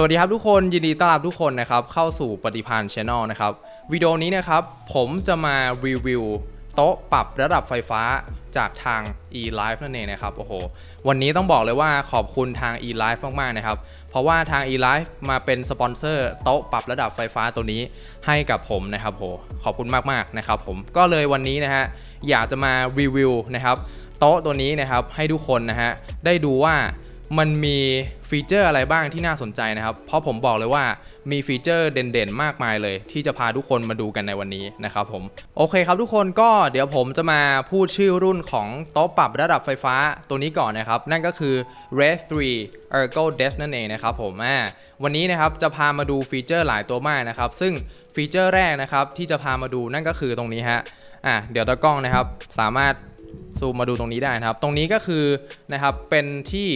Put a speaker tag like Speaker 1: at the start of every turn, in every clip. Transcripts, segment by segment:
Speaker 1: สวัสดีครับทุกคนยินดีต้อนรับทุกคนนะครับเข้าสู่ปฏิพันธ์ช anel นะครับวิดีโอนี้นะครับผมจะมารีวิวโต๊ะปรับระดับไฟฟ้าจากทาง eLife นั่นเองนะครับโอ้โหวันนี้ต้องบอกเลยว่าขอบคุณทาง eLife มากๆนะครับเพราะว่าทาง eLife มาเป็นสปอนเซอร์โต๊ะปรับระดับไฟฟ้าตัวนี้ให้กับผมนะครับโหขอบคุณมากๆนะครับผมก็เลยวันนี้นะฮะอยากจะมารีวิวนะครับโต๊ะตัวนี้นะครับให้ทุกคนนะฮะได้ดูว่า มันมีฟีเจอร์อะไรบ้างที่น่าสนใจนะครับ เพราะผมบอกเลยว่ามีฟีเจอร์เด่นๆ มากมายเลย ที่จะพาทุกคนมาดูกันในวันนี้นะครับผม โอเคครับทุกคนก็เดี๋ยวผมจะมาพูดชื่อรุ่นของโต๊ะปรับระดับไฟฟ้าตัวนี้ก่อนนะครับ นั่นก็คือ Red 3 Ergo Desk นั่นเองนะครับผมอ่าวันนี้นะครับจะพามาดูฟีเจอร์หลายตัวมากนะครับ ซึ่งฟีเจอร์แรกนะครับที่จะพามาดูนั่นก็คือตรงนี้ฮะอะเดี๋ยวตากล้องนะครับสามารถ ซูมมาดูตรงนี้ได้นะครับ ตรงนี้ก็คือนะครับเป็นที่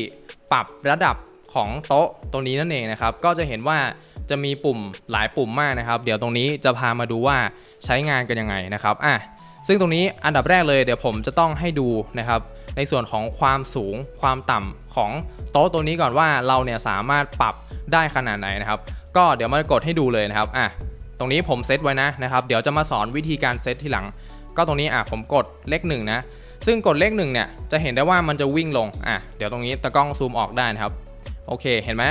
Speaker 1: ปรับระดับของโต๊ะตรงนี้นั่นเองนะครับ ก็จะเห็นว่าจะมีปุ่มหลายปุ่มมากนะครับ เดี๋ยวตรงนี้จะพามาดูว่าใช้งานกันยังไงนะครับอะซึ่งตรงนี้อันดับแรกเลยเดี๋ยวผมจะต้องให้ดูนะครับ ในส่วนของความสูงความต่ำของโต๊ะตัวนี้ก่อนว่าเราเนี่ยสามารถปรับได้ขนาดไหนนะครับ ก็เดี๋ยวมากดให้ดูเลยนะครับอะตรงนี้ผมเซตไว้นะนะครับ เดี๋ยวจะมาสอนวิธีการเซตทีหลัง ก็ตรงนี้อะผมกดเลขหนึ่งนะ ซึ่งกดเลขหนึ่งเนี่ยจะเห็นได้ว่ามันจะวิ่งลงอะเดี๋ยวตรงนี้ตะกล้องซูมออกได้นะครับ โอเคเห็นไหม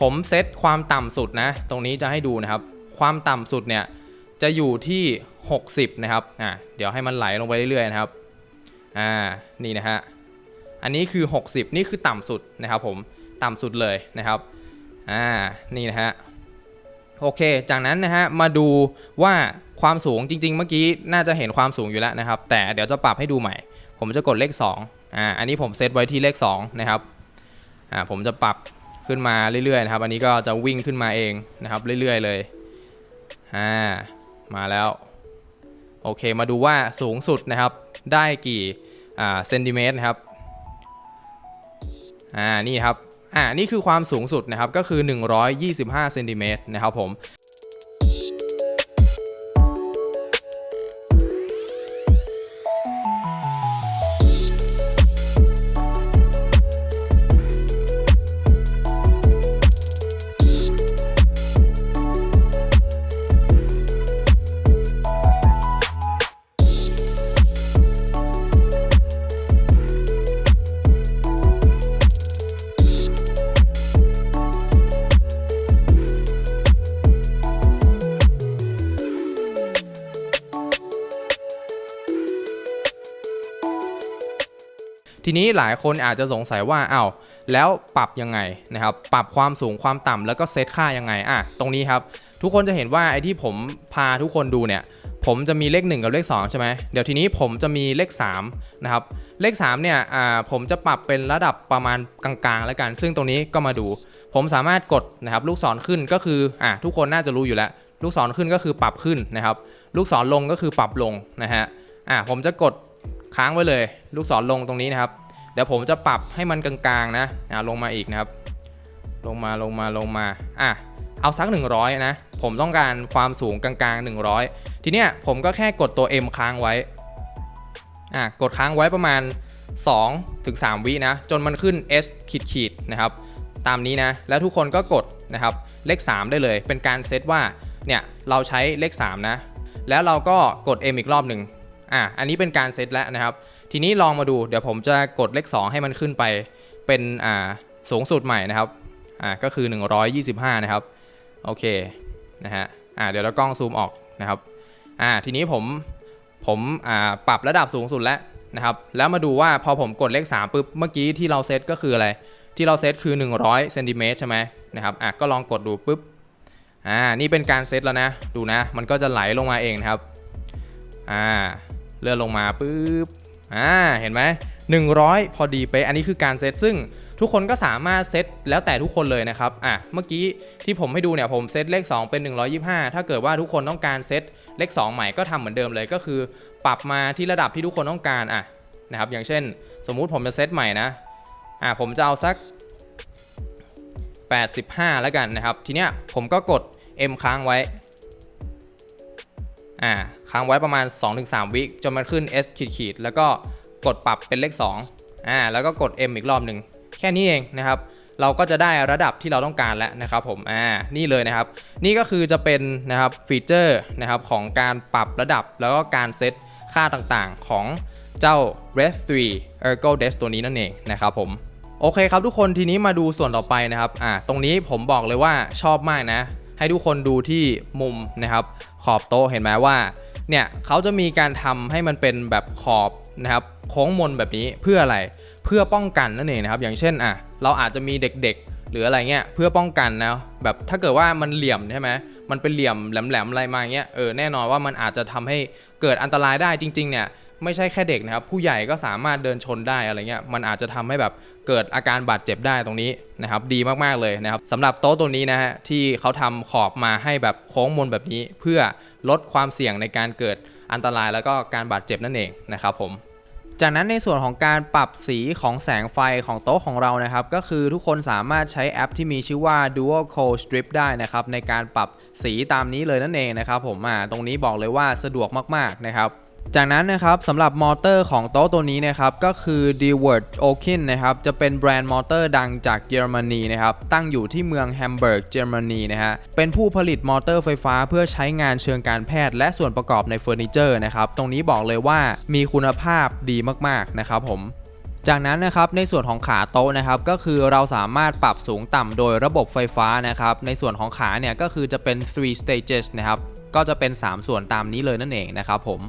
Speaker 1: ผมเซตความต่ำสุดนะ ตรงนี้จะให้ดูนะครับ ความต่ำสุดเนี่ยจะอยู่ที่ 60 นะครับอะเดี๋ยวให้มันไหลลงไปเรื่อยๆนะครับอ่านี่นะฮะอันนี้คือ 60 นี่คือต่ำสุดนะครับผมต่ำสุดเลยนะครับอ่านี่นะฮะ โอเค จากนั้นนะฮะมาดูว่าความสูงจริง ๆ เมื่อกี้น่าจะเห็นความสูงอยู่แล้วนะครับ แต่เดี๋ยวจะปรับให้ดูใหม่ ผมจะกดเลข2อ่าอันนี้ผมเซตไว้ที่เลข2นะครับอ่าผมจะปรับขึ้นมาเรื่อยๆนะครับ อันนี้ก็จะวิ่งขึ้นมาเองนะครับ เรื่อยๆเลยอ่ามาแล้วโอเคมาดูว่าสูงสุดนะครับได้กี่อ่าเซนติเมตรนะครับอ่านี่ครับ อ่านี่คือความสูงสุดนะครับก็คือ 125เซนติเมตรนะครับผม ทีนี้หลายคนอาจจะสงสัยว่าอ้าวแล้วปรับยังไงนะครับปรับความสูงความต่ำแล้วก็เซตค่ายังไงอะตรงนี้ครับ ทุกคนจะเห็นว่าไอ้ที่ผมพาทุกคนดูเนี่ยผมจะมีเลข 1 กับเลข 2 ใช่ไหมเดี๋ยวทีนี้ผมจะมีเลข3นะครับเลข3เนี่ยอ่าผมจะปรับเป็นระดับประมาณกลางๆ แล้วกัน ซึ่งตรงนี้ก็มาดู ผมสามารถกดนะครับลูกศรขึ้นก็คืออะทุกคนน่าจะรู้อยู่แล้ว ลูกศรขึ้นก็คือปรับขึ้นนะครับ ลูกศรลงก็คือปรับลงนะฮะอะผมจะกด ค้างไว้เลย ลูกศรลงตรงนี้นะครับ เดี๋ยวผมจะปรับให้มันกลางๆนะอะลงมาอีกนะครับ ลงมาลงมาลงมาอะเอาสัก 100 นะ ผมต้องการความสูงกลางๆ 100 ทีเนี้ยผมก็แค่กดตัว M ค้างไว้อะกดค้างไว้ประมาณ2ถึง3วินะ จนมันขึ้น S ขีดขีดๆนะครับ ตามนี้นะ แล้วทุกคนก็กดนะครับเลข 3 ได้เลย เป็นการเซตว่าเนี่ยเราใช้เลข 3 นะ แล้วเราก็กด M อีกรอบหนึ่ง อะอันนี้เป็นการเซตแล้วนะครับ ทีนี้ลองมาดูเดี๋ยวผมจะกดเลข 2 ให้มันขึ้นไปเป็นอ่าสูงสุดใหม่นะครับอ่าก็คือ 125 นะครับ โอเคนะฮะอ่าเดี๋ยวเรากล้องซูมออกนะครับอ่าทีนี้ผมผมอ่าปรับระดับสูงสุดแล้วนะครับ แล้วมาดูว่าพอผมกดเลข3ปุ๊บเมื่อกี้ที่เราเซตก็คืออะไร ที่เราเซตคือ 100เซนติเมตรใช่ไหมนะครับอะก็ลองกดดูปุ๊บอ่านี่เป็นการเซตแล้วนะ ดูนะ มันก็จะไหลลงมาเองนะครับอ่า เลื่อนลงมาปุ๊บอ่าเห็นไหม100 พอดีเป๊ะอันนี้คือการเซตซึ่งทุกคนก็สามารถเซตแล้วแต่ทุกคนเลยนะครับอะเมื่อกี้ที่ผมให้ดูเนี่ยผมเซตเลข 2 เป็น 125 ถ้าเกิดว่าทุกคนต้องการเซตเลข 2 ใหม่ก็ทำเหมือนเดิมเลยก็คือ ปรับมาที่ระดับที่ทุกคนต้องการอะนะครับอย่างเช่น สมมุติผมจะเซตใหม่นะอะผมจะเอาสัก 85 แล้วกันนะครับ ทีเนี้ยผมก็กด M ค้างไว้อ่า ค้างไว้ประมาณ 2-3 วิจนมันขึ้น S ขีดขีดแล้วก็กดปรับเป็นเลข2อ่าแล้วก็กด M อีกรอบหนึ่งแค่นี้เองนะครับ เราก็จะได้ระดับที่เราต้องการแล้วนะครับผมอ่านี่เลยนะครับ นี่ก็คือจะเป็นนะครับฟีเจอร์นะครับของการปรับระดับแล้วก็การเซตค่าต่างๆของเจ้า Red 3 Ergo Desk ตัวนี้นั่นเองนะครับผมโอเคครับทุกคนทีนี้มาดูส่วนต่อไปนะครับอ่าตรงนี้ผมบอกเลยว่าชอบมากนะ ให้ทุกคนดูที่มุมนะครับขอบโต๊ะเห็นไหมว่า เนี่ยเขาจะมีการทำให้มันเป็นแบบขอบนะครับโค้งมนแบบนี้เพื่ออะไรเพื่อป้องกันนั่นเองนะครับ อย่างเช่นอะเราอาจจะมีเด็กๆ หรืออะไรเงี้ยเพื่อป้องกันนะแบบถ้าเกิดว่ามันเหลี่ยมใช่ไหมมันเป็นเหลี่ยมแหลมๆอะไรมาเงี้ยเออแน่นอนว่ามันอาจจะทำให้เกิดอันตรายได้จริงๆเนี่ยไม่ใช่แค่เด็กนะครับ ผู้ใหญ่ก็สามารถเดินชนได้อะไรเงี้ยมันอาจจะทำให้แบบ เกิดอาการบาดเจ็บได้ตรงนี้นะครับดีมากๆเลยนะครับสำหรับโต๊ะตัวนี้นะฮะที่เขาทำขอบมาให้แบบโค้งมนแบบนี้ เพื่อลดความเสี่ยงในการเกิดอันตรายแล้วก็การบาดเจ็บนั่นเองนะครับผมจากนั้นในส่วนของการปรับสีของแสงไฟของโต๊ะของเรานะครับ ก็คือทุกคนสามารถใช้แอปที่มีชื่อว่า Dual Code Strip ได้นะครับ ในการปรับสีตามนี้เลยนั่นเองนะครับผมอ่าตรงนี้บอกเลยว่าสะดวกมากๆนะครับ จากนั้นนะครับสำหรับมอเตอร์ของโต๊ะตัวนี้นะครับก็คือ d w o r d o k i n นะครับจะเป็นแบรนด์มอเตอร์ดังจากเยอรมนีนะครับตั้งอยู่ที่เมืองแฮมเบิร์กเยอรมนีนะฮะเป็นผู้ผลิตมอเตอร์ไฟฟ้าเพื่อใช้งานเชิงการแพทย์ และส่วนประกอบในเฟอร์นิเจอร์นะครับตรงนี้บอกเลยว่ามีคุณภาพดีมากๆนะครับผมจากนั้นนะครับในส่วนของขาโต๊ะนะครับก็คือเราสามารถปรับสูงต่ำโดยระบบไฟฟ้านะครับในส่วนของขาเนี่ยก็คือจะเป็น three stages นะครับก็จะเป็น 3 ส่วนตามนี้เลยนั่นเองนะครับผม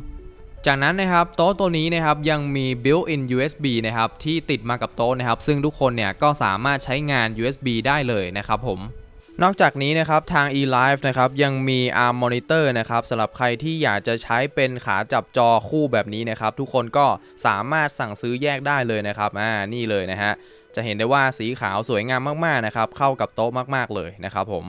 Speaker 1: จากนั้นนะครับโต๊ะตัวนี้นะครับยังมี built-in USB นะครับที่ติดมากับโต๊ะนะครับ ซึ่งทุกคนเนี่ยก็สามารถใช้งาน USB ได้เลยนะครับผมนอกจากนี้นะครับทาง eLive นะครับยังมี ARM monitor นะครับสำหรับใครที่อยากจะใช้เป็นขาจับจอคู่แบบนี้นะครับ ทุกคนก็สามารถสั่งซื้อแยกได้เลยนะครับอ่านี่เลยนะฮะจะเห็นได้ว่าสีขาวสวยงามมากๆนะครับเข้ากับโต๊ะมากๆเลยนะครับผม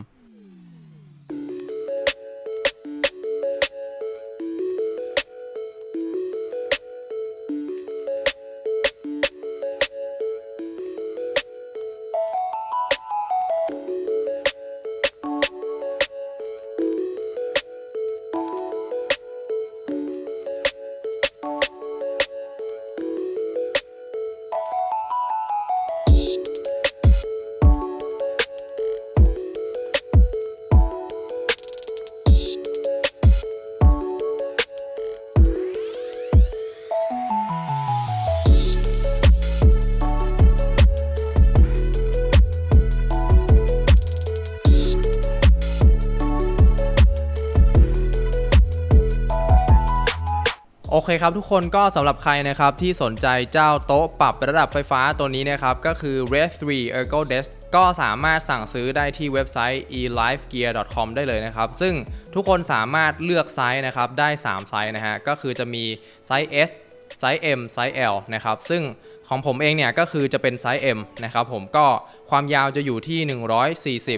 Speaker 1: โอเคครับทุกคนก็สำหรับใครนะครับที่สนใจเจ้าโต๊ะปรับระดับไฟฟ้าตัวนี้นะครับก็คือ Red 3 Ergo Desk ก็สามารถสั่งซื้อได้ที่เว็บไซต์ elifegear.com ได้เลยนะครับ ซึ่งทุกคนสามารถเลือกไซส์นะครับได้ 3 ไซส์นะฮะก็คือจะมีไซส์ S ไซส์ M ไซส์ L นะครับซึ่งของผมเองเนี่ยก็คือจะเป็นไซส์ M นะครับผมก็ความยาวจะอยู่ที่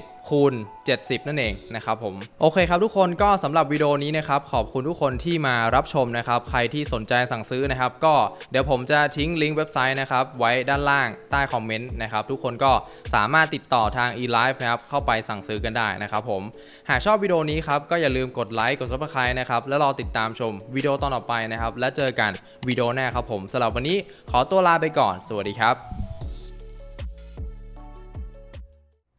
Speaker 1: 140 คูณ 70 นั่นเองนะครับผมโอเคครับทุกคนก็สำหรับวิดีโอนี้นะครับขอบคุณทุกคนที่มารับชมนะครับใครที่สนใจสั่งซื้อนะครับก็เดี๋ยวผมจะทิ้งลิงก์เว็บไซต์นะครับไว้ด้านล่างใต้คอมเมนต์นะครับทุกคนก็สามารถติดต่อทาง eLife นะครับเข้าไปสั่งซื้อกันได้นะครับผมหากชอบวิดีโอนี้ครับก็อย่าลืมกดไลค์กด subscribe นะครับแล้วรอติดตามชมวิดีโอตอนต่อไปนะครับและเจอกันวิดีโอหน้าครับผมสำหรับวันนี้ขอตัวลาไปก่อน สวัสดีครับ